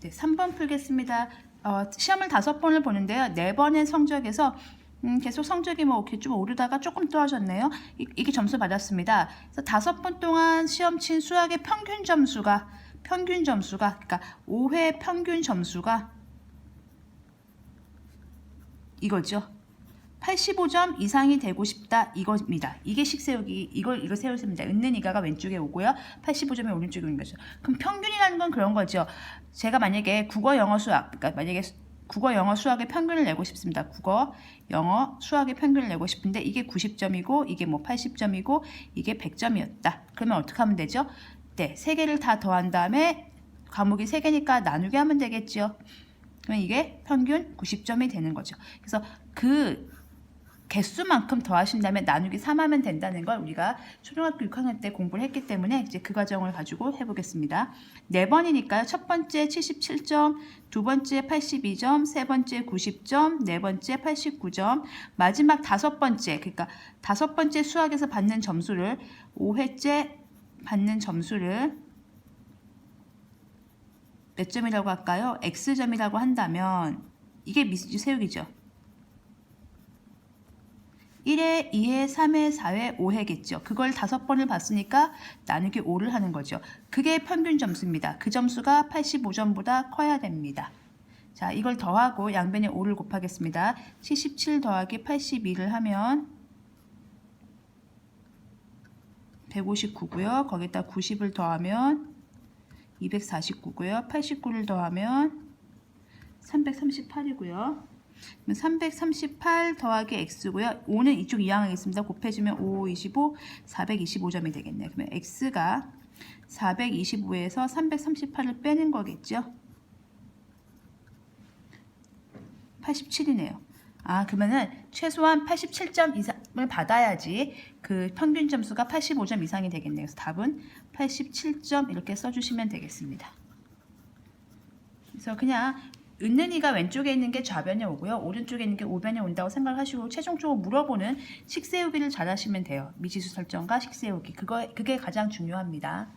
네, 3번 풀겠습니다. 어, 시험을 다섯 번을 보는데요. 네 번의 성적에서 음, 계속 성적이 뭐 이렇게 좀 오르다가 조금 떨어졌네요. 이, 이게 점수 받았습니다. 그래서 다섯 번 동안 시험 친 수학의 평균 점수가 평균 점수가 그러니까 5회 평균 점수가 이거죠. 85점 이상이 되고 싶다 이겁니다. 이게 식세우기 이걸 이거 세우십니다. 은는 이가가 왼쪽에 오고요. 85점이 오른쪽에 오는 거죠. 그럼 평균이라는 건 그런 거죠. 제가 만약에 국어, 영어, 수학 그러니까 만약에 수- 국어, 영어, 수학의 평균을 내고 싶습니다. 국어, 영어, 수학의 평균을 내고 싶은데 이게 90점이고 이게 뭐 80점이고 이게 100점이었다. 그러면 어떻게 하면 되죠? 네, 세 개를 다 더한 다음에 과목이 세 개니까 나누게 하면 되겠죠. 그러면 이게 평균 90점이 되는 거죠. 그래서 그 개수만큼 더하신 다음에 나누기 3하면 된다는 걸 우리가 초등학교 6학년 때 공부를 했기 때문에 이제 그 과정을 가지고 해보겠습니다. 네 번이니까요. 첫 번째 77점, 두 번째 82점, 세 번째 90점, 네 번째 89점, 마지막 다섯 번째 그러니까 다섯 번째 수학에서 받는 점수를 5회째 받는 점수를 몇 점이라고 할까요? X점이라고 한다면 이게 미수 세우기죠. 1회, 2회, 3회, 4회, 5회겠죠. 그걸 다섯 번을 봤으니까 나누기 5를 하는 거죠. 그게 평균 점수입니다. 그 점수가 85점보다 커야 됩니다. 자, 이걸 더하고 양변에 5를 곱하겠습니다. 77 더하기 82를 하면 159고요. 거기다 90을 더하면 249고요. 89를 더하면 338이고요. 338 더하기 x고요. 5는 이쪽 이항하겠습니다. 곱해주면 5, 25, 425점이 되겠네요. 그러면 x가 425에서 338을 빼는 거겠죠. 87이네요. 아, 그러면은 최소한 87점 이상을 받아야지 그 평균 점수가 85점 이상이 되겠네요. 그래서 답은 87점 이렇게 써주시면 되겠습니다. 그래서 그냥 은는이가 왼쪽에 있는 게 좌변에 오고요. 오른쪽에 있는 게 우변에 온다고 생각하시고 최종적으로 물어보는 식세우기를 잘 하시면 돼요. 미지수 설정과 식세우기. 그거 그게 가장 중요합니다.